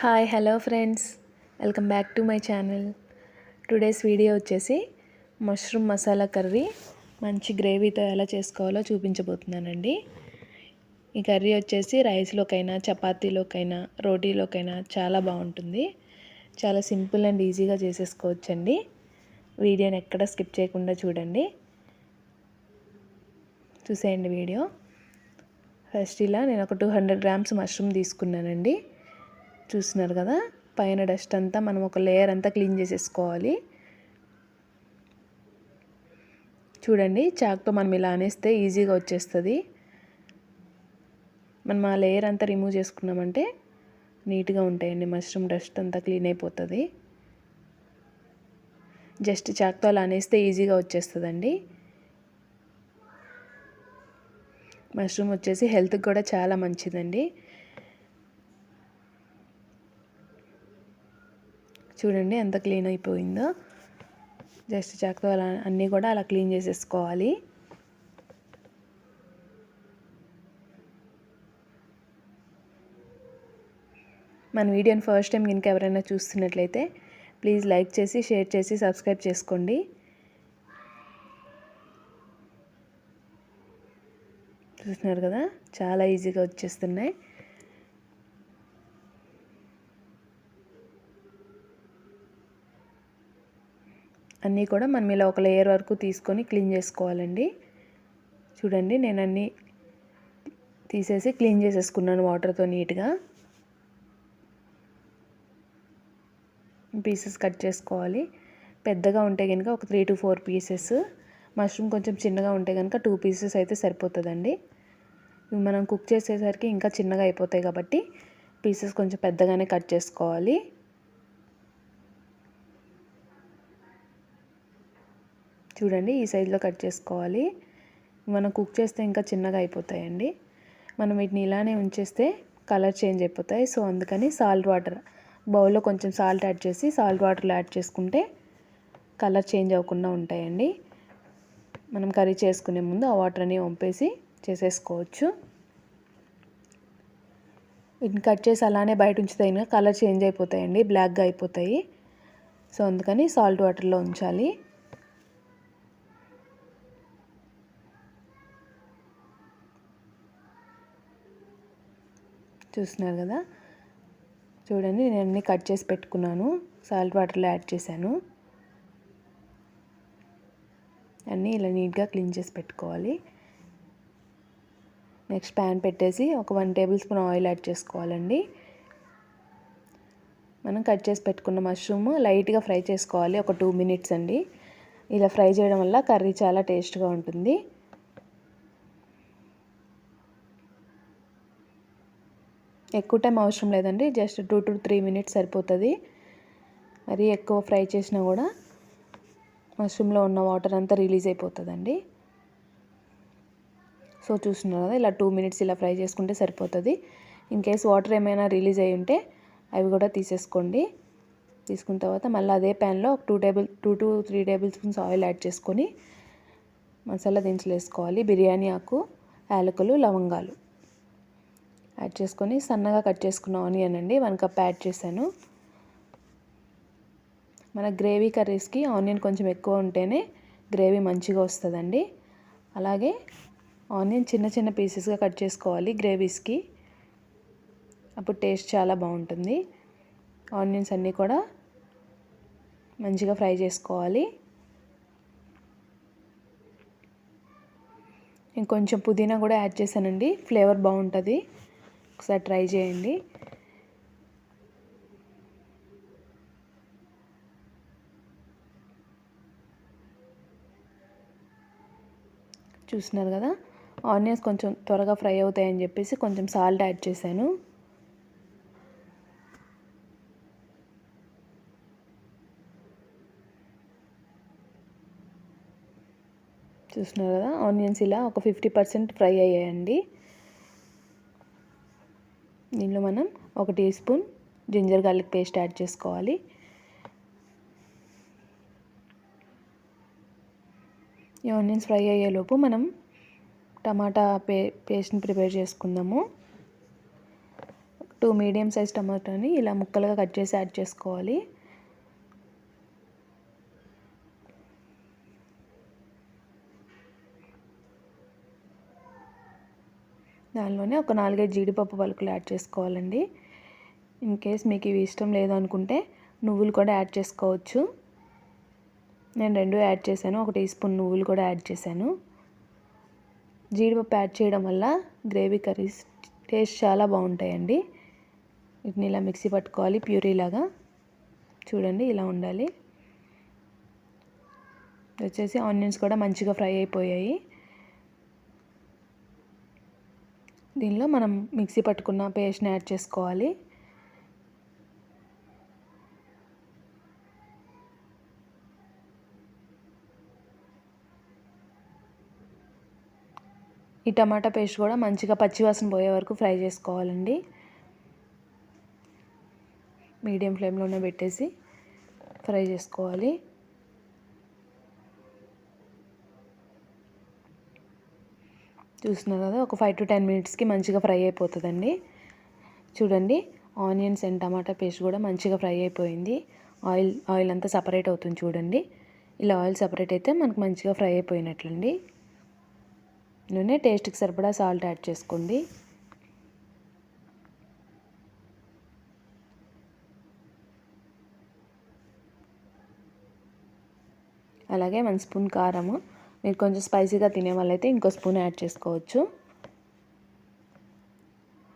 Hi hello friends. Welcome back to my channel. Today's video వచ్చేసి mushroom masala curry మంచి గ్రేవీతో ఎలా చేసుకోవాలో చూపించబోతున్నానండి. ఈ కర్రీ వచ్చేసి రైస్లోకైనా చపాతీలోకైనా రోటీలోకైనా చాలా బాగుంటుంది. చాలా సింపుల్ అండ్ ఈజీగా చేసేసుకోవచ్చండి. వీడియోని ఎక్కడ స్కిప్ చేయకుండా చూడండి. చూసేయండి వీడియో. ఫస్ట్ ఇలా నేను ఒక టూ హండ్రెడ్ గ్రామ్స్ మష్రూమ్ తీసుకున్నానండి. చూస్తున్నారు కదా? పైన డస్ట్ అంతా మనం ఒక లేయర్ అంతా క్లీన్ చేసేసుకోవాలి. చూడండి చాక్తో మనం ఇలా అనేస్తే ఈజీగా వచ్చేస్తుంది. మనం ఆ లేయర్ అంతా రిమూవ్ చేసుకున్నామంటే నీట్గా ఉంటాయండి. మష్రూమ్ డస్ట్ అంతా క్లీన్ అయిపోతుంది. జస్ట్ చాక్తో అలా అనేస్తే ఈజీగా వచ్చేస్తుందండి. మష్రూమ్ వచ్చేసి హెల్త్కి కూడా చాలా మంచిదండి. చూడండి ఎంత క్లీన్ అయిపోయిందో. జస్ట్ చాక్తో అలా అన్నీ కూడా అలా క్లీన్ చేసేసుకోవాలి. మన వీడియోని ఫస్ట్ టైం కనుక ఎవరైనా చూస్తున్నట్లయితే ప్లీజ్ లైక్ చేసి షేర్ చేసి సబ్స్క్రైబ్ చేసుకోండి. చూస్తున్నారు కదా? చాలా ఈజీగా వచ్చేస్తున్నాయి. అన్నీ కూడా మనం ఇలా ఒక లేయర్ వరకు తీసుకొని క్లీన్ చేసుకోవాలండి. చూడండి నేను అన్నీ తీసేసి క్లీన్ చేసేసుకున్నాను వాటర్తో నీట్గా. పీసెస్ కట్ చేసుకోవాలి. పెద్దగా ఉంటే కనుక ఒక three to four pieces mushroom కొంచెం చిన్నగా ఉంటే కనుక టూ పీసెస్ అయితే సరిపోతుందండి. మనం కుక్ చేసేసరికి ఇంకా చిన్నగా అయిపోతాయి కాబట్టి పీసెస్ కొంచెం పెద్దగానే కట్ చేసుకోవాలి. చూడండి ఈ సైజులో కట్ చేసుకోవాలి. మనం కుక్ చేస్తే ఇంకా చిన్నగా అయిపోతాయండి. మనం వీటిని ఇలానే ఉంచేస్తే కలర్ చేంజ్ అయిపోతాయి. సో అందుకని సాల్ట్ వాటర్ బౌల్లో కొంచెం సాల్ట్ యాడ్ చేసి సాల్ట్ వాటర్లో యాడ్ చేసుకుంటే కలర్ చేంజ్ అవ్వకుండా ఉంటాయండి. మనం కర్రీ చేసుకునే ముందు ఆ వాటర్ని వంపేసి చేసేసుకోవచ్చు. వీటిని కట్ చేసి అలానే బయట ఉంచితే కలర్ చేంజ్ అయిపోతాయండి బ్లాక్గా అయిపోతాయి. సో అందుకని సాల్ట్ వాటర్లో ఉంచాలి. చూస్తున్నారు కదా? చూడండి నేను అన్నీ కట్ చేసి పెట్టుకున్నాను. సాల్ట్ వాటర్లో యాడ్ చేశాను. అన్నీ ఇలా నీట్గా క్లీన్ చేసి పెట్టుకోవాలి. నెక్స్ట్ ప్యాన్ పెట్టేసి ఒక one tablespoon oil add చేసుకోవాలండి. మనం కట్ చేసి పెట్టుకున్న మష్రూమ్ లైట్గా ఫ్రై చేసుకోవాలి. ఒక టూ మినిట్స్ అండి. ఇలా ఫ్రై చేయడం వల్ల కర్రీ చాలా టేస్ట్గా ఉంటుంది. ఎక్కువ టైం అవసరం లేదండి. Just two to three minutes సరిపోతుంది. మరి ఎక్కువ ఫ్రై చేసినా కూడా మష్రూమ్లో ఉన్న వాటర్ అంతా రిలీజ్ అయిపోతుందండి. సో చూస్తున్నారు కదా ఇలా టూ మినిట్స్ ఇలా ఫ్రై చేసుకుంటే సరిపోతుంది. ఇన్ కేస్ వాటర్ ఏమైనా రిలీజ్ అయి ఉంటే అవి కూడా తీసేసుకోండి. తీసుకున్న తర్వాత మళ్ళీ అదే ప్యాన్లో ఒక two table two to three tablespoons oil add చేసుకొని మసాలా దినుసులు వేసుకోవాలి. బిర్యానీ ఆకు యాలకులు లవంగాలు. యాడ్ చేసుకొని సన్నగా కట్ చేసుకున్న ఆనియన్ అండి. వన్ కప్ యాడ్ చేశాను. మన గ్రేవీ కర్రీస్కి ఆనియన్ కొంచెం ఎక్కువ ఉంటేనే గ్రేవీ మంచిగా వస్తుందండి. అలాగే ఆనియన్ చిన్న చిన్న పీసెస్గా కట్ చేసుకోవాలి గ్రేవీస్కి. అప్పుడు టేస్ట్ చాలా బాగుంటుంది. ఆనియన్స్ అన్నీ కూడా మంచిగా ఫ్రై చేసుకోవాలి. ఇంకొంచెం పుదీనా కూడా యాడ్ చేశానండి. ఫ్లేవర్ బాగుంటుంది. ఒకసారి ట్రై చేయండి. చూస్తున్నారు కదా? ఆనియన్స్ కొంచెం త్వరగా ఫ్రై అవుతాయని చెప్పేసి కొంచెం సాల్ట్ యాడ్ చేశాను. చూస్తున్నారు కదా? ఆనియన్స్ ఇలా ఒక ఫిఫ్టీ పర్సెంట్ ఫ్రై అయ్యాయండి. దీనిలో మనం ఒక teaspoon ginger garlic paste add చేసుకోవాలి. ఈ ఆనియన్స్ ఫ్రై అయ్యేలోపు మనం టమాటా పే పేస్ట్ని ప్రిపేర్ చేసుకుందాము. టూ మీడియం సైజ్ టమాటాని ఇలా ముక్కలుగా కట్ చేసి యాడ్ చేసుకోవాలి. దానిలోనే ఒక నాలుగైదు జీడిపప్పు పలుకులు యాడ్ చేసుకోవాలండి. ఇన్ కేస్ మీకు ఇవి ఇష్టం లేదు అనుకుంటే నువ్వులు కూడా యాడ్ చేసుకోవచ్చు. నేను రెండు యాడ్ చేశాను ఒక టీ స్పూన్ నువ్వులు కూడా యాడ్ చేశాను. జీడిపప్పు యాడ్ చేయడం వల్ల గ్రేవీ కర్రీస్ టేస్ట్ చాలా బాగుంటాయండి. వీటిని ఇలా మిక్సీ పట్టుకోవాలి ప్యూరీ లాగా. చూడండి ఇలా ఉండాలి. వచ్చేసి ఆనియన్స్ కూడా మంచిగా ఫ్రై అయిపోయాయి. దీనిలో మనం మిక్సీ పట్టుకున్న పేస్ట్ని యాడ్ చేసుకోవాలి. ఈ టమాటా పేస్ట్ కూడా మంచిగా పచ్చివాసన పోయే వరకు ఫ్రై చేసుకోవాలండి. మీడియం ఫ్లేమ్లోనే పెట్టేసి ఫ్రై చేసుకోవాలి. చూస్తున్నారు కదా ఒక ఫైవ్ టు టెన్ మినిట్స్కి మంచిగా ఫ్రై అయిపోతుందండి. చూడండి ఆనియన్స్ అండ్ టమాటా పేస్ట్ కూడా మంచిగా ఫ్రై అయిపోయింది. ఆయిల్ ఆయిల్ అంతా సపరేట్ అవుతుంది చూడండి. ఇలా ఆయిల్ సపరేట్ అయితే మనకు మంచిగా ఫ్రై అయిపోయినట్లండి. నూనె టేస్ట్కి సరిపడా సాల్ట్ యాడ్ చేసుకోండి. అలాగే వన్ స్పూన్ కారము మీరు కొంచెం స్పైసీగా తినే వాళ్ళైతే ఇంకో స్పూన్ యాడ్ చేసుకోవచ్చు.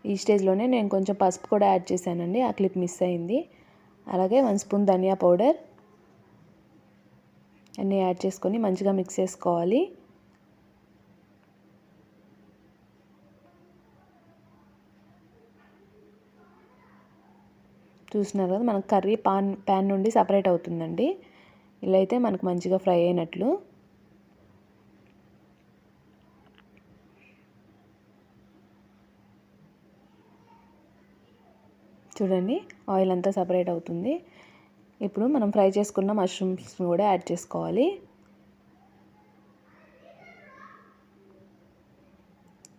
ఈ స్టేజ్లోనే నేను కొంచెం పసుపు కూడా యాడ్ చేశానండి. ఆ క్లిప్ మిస్ అయింది. అలాగే వన్ స్పూన్ ధనియా పౌడర్ అన్నీ యాడ్ చేసుకొని మంచిగా మిక్స్ చేసుకోవాలి. చూస్తున్నారు కదా మనకు కర్రీ పాన్ ప్యాన్ నుండి సపరేట్ అవుతుందండి. ఇలా అయితే మనకు మంచిగా ఫ్రై అయినట్లు. చూడండి ఆయిల్ అంతా సపరేట్ అవుతుంది. ఇప్పుడు మనం ఫ్రై చేసుకున్న మష్రూమ్స్ని కూడా యాడ్ చేసుకోవాలి.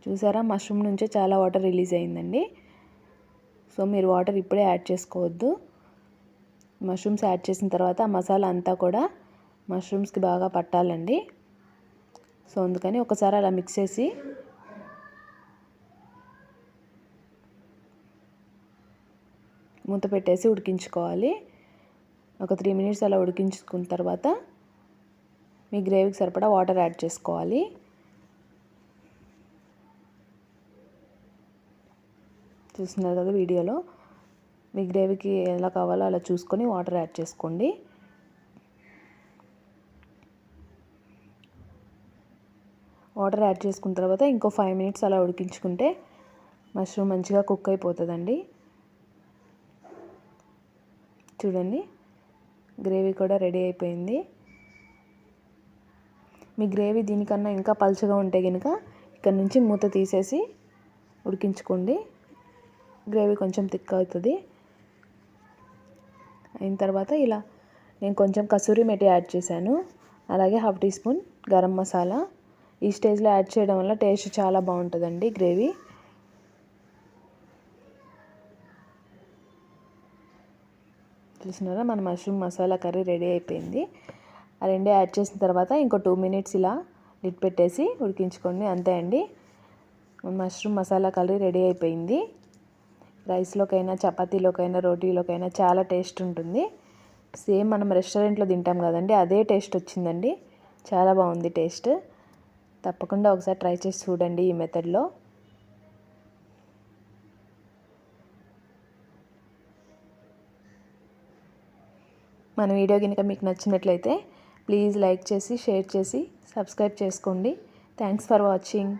చూసారా మష్రూమ్ నుంచే చాలా వాటర్ రిలీజ్ అయిందండి. సో మీరు వాటర్ ఇప్పుడే యాడ్ చేసుకోవద్దు. మష్రూమ్స్ యాడ్ చేసిన తర్వాత ఆ మసాలా అంతా కూడా మష్రూమ్స్కి బాగా పట్టాలండి. సో అందుకని ఒకసారి అలా మిక్స్ చేసి మూత పెట్టేసి ఉడికించుకోవాలి. ఒక త్రీ మినిట్స్ అలా ఉడికించుకున్న తర్వాత మీ గ్రేవీకి సరిపడా వాటర్ యాడ్ చేసుకోవాలి. చూస్తున్నారు కదా వీడియోలో? మీ గ్రేవీకి ఎలా కావాలో అలా చూసుకొని వాటర్ యాడ్ చేసుకోండి. వాటర్ యాడ్ చేసుకున్న తర్వాత ఇంకో ఫైవ్ మినిట్స్ అలా ఉడికించుకుంటే మష్రూమ్ మంచిగా కుక్ అయిపోతుందండి. చూడండి. గ్రేవీ కూడా రెడీ అయిపోయింది. మీ గ్రేవీ దీనికన్నా ఇంకా పలుచగా ఉంటే కనుక ఇక్కడ నుంచి మూత తీసేసి ఉడికించుకోండి. గ్రేవీ కొంచెం థిక్ అవుతుంది. అయిన తర్వాత ఇలా నేను కొంచెం కసూరి మెటి యాడ్ చేశాను. అలాగే half teaspoon garam masala. ఈ స్టేజ్లో యాడ్ చేయడం వల్ల టేస్ట్ చాలా బాగుంటుందండి గ్రేవీ. చూసినారా మన మష్రూమ్ మసాలా కర్రీ రెడీ అయిపోయింది. ఆ రెండే యాడ్ చేసిన తర్వాత ఇంకో టూ మినిట్స్ ఇలా లిట్ పెట్టేసి ఉడికించుకోండి. అంతే అండి. మష్రూమ్ మసాలా కర్రీ రెడీ అయిపోయింది. రైస్లోకైనా చపాతీలోకైనా రోటీలోకైనా చాలా టేస్ట్ ఉంటుంది. సేమ్ మనం రెస్టారెంట్లో తింటాం కదండి అదే టేస్ట్ వచ్చిందండి. చాలా బాగుంది టేస్ట్. తప్పకుండా ఒకసారి ట్రై చేసి చూడండి ఈ మెథడ్లో. మన వీడియో కనుక మీకు నచ్చినట్లయితే ప్లీజ్ లైక్ చేసి షేర్ చేసి సబ్స్క్రైబ్ చేసుకోండి. Thanks for watching.